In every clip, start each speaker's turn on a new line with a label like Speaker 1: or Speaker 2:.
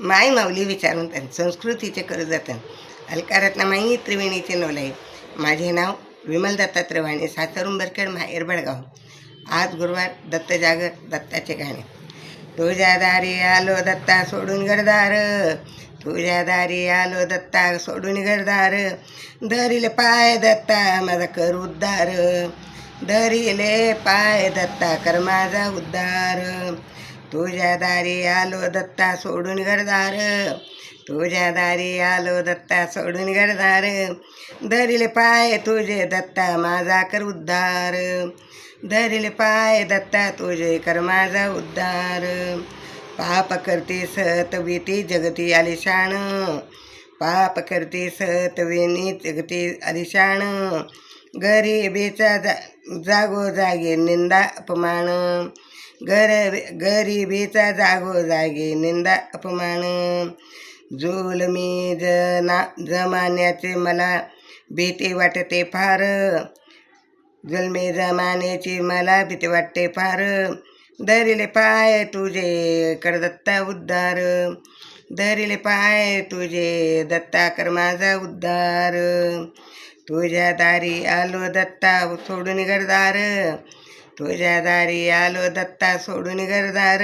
Speaker 1: माय माऊली विचारून त्यान संस्कृतीचे करू जातं अलकारत्नामाई त्रिवेणीचे नवलाई माझे नाव विमल दत्तात्रय त्रिवाणी सासरुंबरखेड माहेर बडगाव. आज गुरुवार दत्त जागर दत्ताचे गाणे. तुझ्या दारी आलो दत्ता सोडून गरदार तुझ्या दारी आलो दत्ता सोडून गरदार धरिले पाय दत्ता माझा कर उद्धार. धरिले पाय दत्ता कर माझा उद्धार. तुझ्या दारी आलो दत्ता सोडून गरदार तुझ्या दारी आलो दत्ता सोडून गरदार धरिले पाय तुझे दत्ता माझा कर उद्धार. धरिले पाय दत्ता तुझे कर माझा उद्धार. पाप करते सतविती जगती आलिशान. पाप करते सतविनी जगती आलिशान. गरिबीचा जा जागो जागे निंदा अपमान. गर गरिबीचा जागोजागी निंदा अपमान. जुलमी जना जमान्याचे मला भीती वाटते फार. जुलमी जमान्याची मला भीती वाटते फार. धरिले पाय तुझे कर दत्ता उद्धार. धरिले पाय तुझे दत्ता कर माझा उद्धार. तुझ्या दारी आलो दत्ता सोडून गरदार तुझ्या दारी आलो दत्ता सोडून गरदार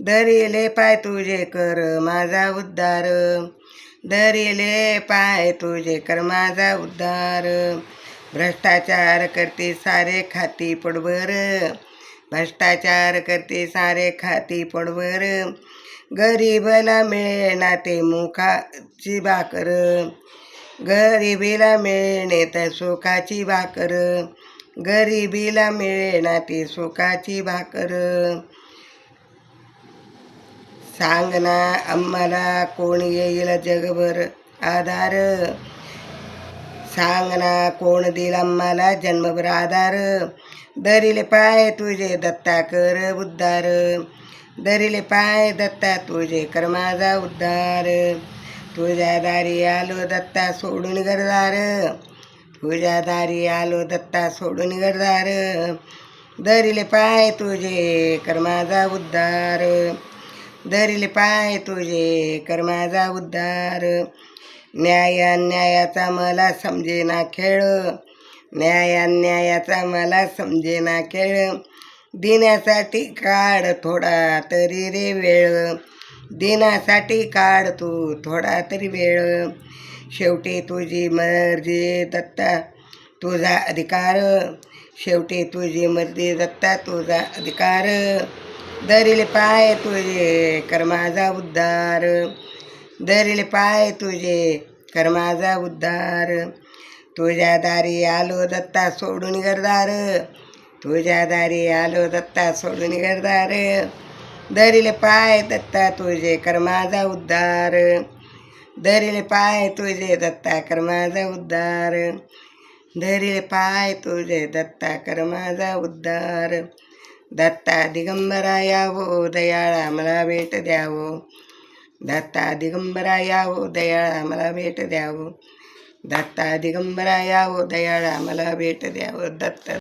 Speaker 1: दरिले पाय तुझे कर माझा उद्धार. दरिले पाय तुझे कर माझा उद्धार. भ्रष्टाचार करते सारे खाती पडवर भ्रष्टाचार करते सारे खाती पडवर गरीबला मिळेना ते मुखाची भाकर. गरिबीला मिळणे तर सुखाची भाकर. गरिबीला मिळेना ती सुखाची भाकर. सांग ना आम्हाला कोण येईल जगभर आधार. सांग ना कोण देईल आम्हाला जन्मभर आधार. दरिले पाय तुझे दत्ता कर उद्धार. दरिले पाय दत्ता तुझे कर माझा उद्धार. तुझ्या दारी आलो दत्ता सोडून गरदार पूजादारी आलो दत्ता सोडून गरदार दरिले पाय तुझे कर माझा उद्धार. दरिले पाय तुझे कर माझा उद्धार. न्याय अन्यायाचा मला समजेना खेळ. न्याय अन्यायाचा मला समजेना खेळ. दिनासाठी काढ थोडा तरी रे वेळ. देण्यासाठी काढ तू थोडा तरी वेळ. शेवटी तुझी मर्जी दत्ता तुझा अधिकार. शेवटी तुझी मर्जी दत्ता तुझा अधिकार. दरिले पाय तुझे कर माझा उद्धार. दरिले पाय तुझे कर उद्धार. तुझ्या दारी आलो दत्ता सोडून गरदार तुझ्या दारी आलो दत्ता सोडून गरदार दरिले पाय दत्ता तुझे कर उद्धार. धरिले पाय तुझे दत्ता कर माझा उद्धार. धरिले पाय तुझे दत्ता कर माझा उद्धार. दत्ता दिगंबरा यावो दयाळा मला भेट द्यावो. दत्ता दिगंबरा यावो दयाळा मला भेट द्यावो. दत्ता दिगंबरा यावो दयाळा मला भेट द्यावो. दत्त